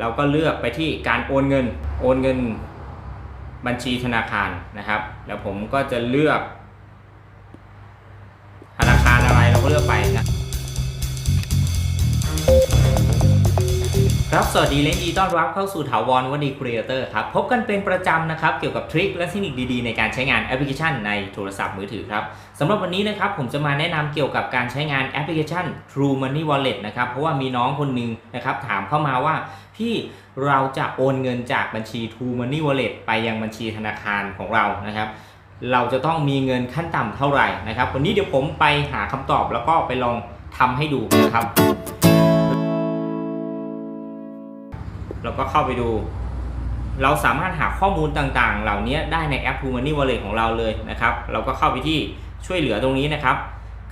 เราก็เลือกไปที่การโอนเงิน โอนเงินบัญชีธนาคารนะครับ แล้วผมก็จะเลือกธนาคารอะไรเราก็เลือกไปนะ ครับ สวัสดีและยินดีต้อนรับเข้าสู่ถาวรวันดีครีเอเตอร์ครับ พบกันเป็นประจำนะครับ เกี่ยวกับทริคและเทคนิคดีๆ ในการใช้งานแอปพลิเคชันในโทรศัพท์มือถือครับสำหรับวันนี้นะครับผมจะมาแนะนำเกี่ยวกับการใช้งานแอปพลิเคชัน True Money Wallet นะครับ เพราะว่ามีน้องคนหนึงนะครับถามเข้ามาว่าพี่เราจะโอนเงินจากบัญชี True Money Wallet ไปยังบัญชีธนาคารของเรานะครับเราจะต้องมีเงินขั้นต่ำเท่าไหร่นะครับวันนี้เดี๋ยวผมไปหาคำตอบแล้วก็ไปลองทำให้ดูนะครับ เราก็เข้าไปดู เราสามารถหาข้อมูลต่างๆ เหล่านี้ได้ในแอป True Money Wallet ของเราเลยนะครับ เราก็เข้าไปที่ช่วยเหลือตรงนี้นะครับ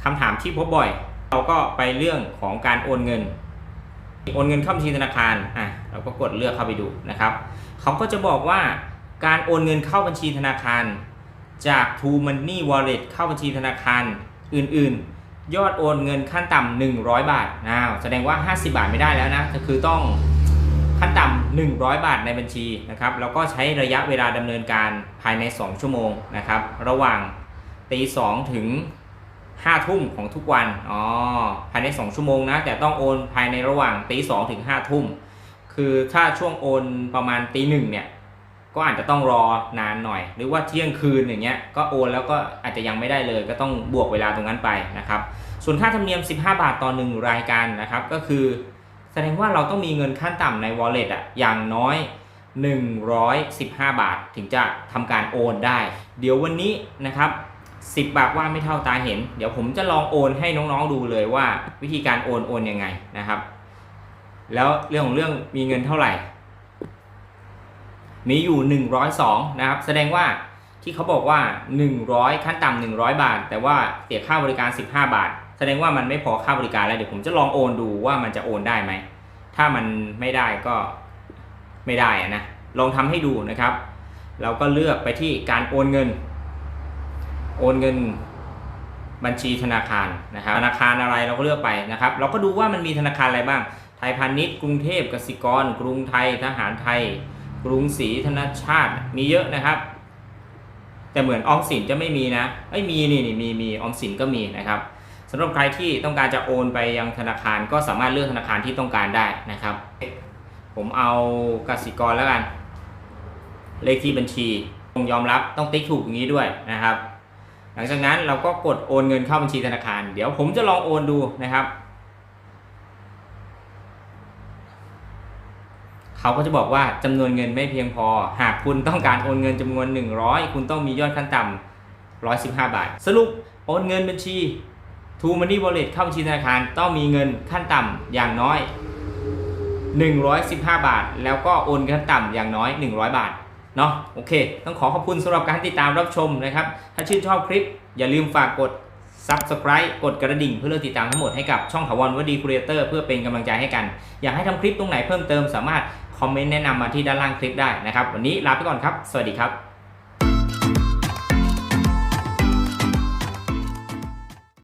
คำถามที่พบบ่อย เราก็ไปเรื่องของการโอนเงิน โอนเงินเข้าบัญชีธนาคารอะเราก็กดเลือกเข้าไปดูนะครับเขาก็จะบอกว่าการโอนเงินเข้าบัญชีธนาคาร จาก True Money Wallet เข้าบัญชีธนาคารอื่นๆ ยอดโอนเงินขั้นต่ำ100 บาทอ้าวแสดงว่า 50 บาทไม่ได้แล้วนะก็คือต้อง 100 บาทในบัญชีนะครับแล้วก็ใช้ระยะเวลาดำเนินการภายใน 2 ชั่วโมงนะครับระหว่างตี2ถึง5ทุ่มของทุกวันอ๋อภายใน 2 ชั่วโมงนะแต่ต้องโอนภายในระหว่างตี2ถึง5ทุ่มคือถ้าช่วงโอนประมาณตีหนึ่งเนี่ยก็อาจจะต้องรอนานหน่อย หรือว่าเที่ยงคืนอย่างเงี้ยก็โอนแล้วก็อาจจะยังไม่ได้เลย ก็ต้องบวกเวลาตรงนั้นไปนะครับส่วนค่าธรรมเนียม 15 บาทต่อหนึ่งรายการนะครับก็คือ ดงว่าเราต้องมีเงินขั้นต่ำใน wallet อะอย่างน้อย 115 บาทถึงจะทำการโอนได้ เดี๋ยววันนี้นะครับ10 บาทว่าไม่เท่าตาเห็น เดี๋ยวผมจะลองโอนให้น้องๆดูเลยว่าวิธีการโอนโอนยังไงนะครับ แล้วเรื่องของเรื่องมีเงินเท่าไหร่ มีอยู่ 102 นะครับ แสดงว่าที่เขาบอกว่า 100 ขั้นต่ำ100 บาท แต่ว่าเสียค่าบริการ 15 บาท แสดงว่ามันไม่พอค่าบริการแล้วเดี๋ยวผมจะลองโอนดูว่ามันจะโอนได้ไหม ถ้ามันไม่ได้ก็ไม่ได้อะนะ ลองทำให้ดูนะครับ เราก็เลือกไปที่การโอนเงิน โอนเงินบัญชีธนาคารนะครับ ธนาคารอะไรเราก็เลือกไปนะครับ เราก็ดูว่ามันมีธนาคารอะไรบ้าง ไทยพาณิชย์ กรุงเทพกสิกร กรุงไทย ทหารไทย กรุงศรีธนชาติ มีเยอะนะครับ แต่เหมือนออมสินจะไม่มีนะเอ้ยมีนี่นี่มีมีออมสินก็มีนะครับ สำหรับใครที่ต้องการจะโอนไปยังธนาคารก็สามารถเลือกธนาคารที่ต้องการได้นะครับ ผมเอากสิกรแล้วกัน เลขที่บัญชีต้องยอมรับต้องติ๊กถูกอย่างนี้ด้วยนะครับ หลังจากนั้นเราก็กดโอนเงินเข้าบัญชีธนาคาร เดี๋ยวผมจะลองโอนดูนะครับเขาก็จะบอกว่าจำนวนเงินไม่เพียงพอ หากคุณต้องการโอนเงินจำนวน 100 คุณต้องมียอดขั้นต่ำ115 บาท สรุปโอนเงินบัญชี True Money Wallet เข้าบัญชีธนาคารต้องมีเงินขั้นต่ำอย่างน้อย 115 บาท แล้วก็โอนขั้นต่ำอย่างน้อย 100 บาทเนาะโอเค ต้องขอขอบคุณสำหรับการติดตามรับชมนะครับ ถ้าชื่นชอบคลิป อย่าลืมฝากกด Subscribe กดกระดิ่งเพื่อเลือกติดตามทั้งหมดให้กับช่องถาวรวดีครีเอเตอร์เพื่อเป็นกำลังใจให้กัน อยากให้ทำคลิปตรงไหนเพิ่มเติมสามารถคอมเมนต์แนะนำมาที่ด้านล่างคลิปได้นะครับ วันนี้ลาไปก่อนครับ สวัสดีครับ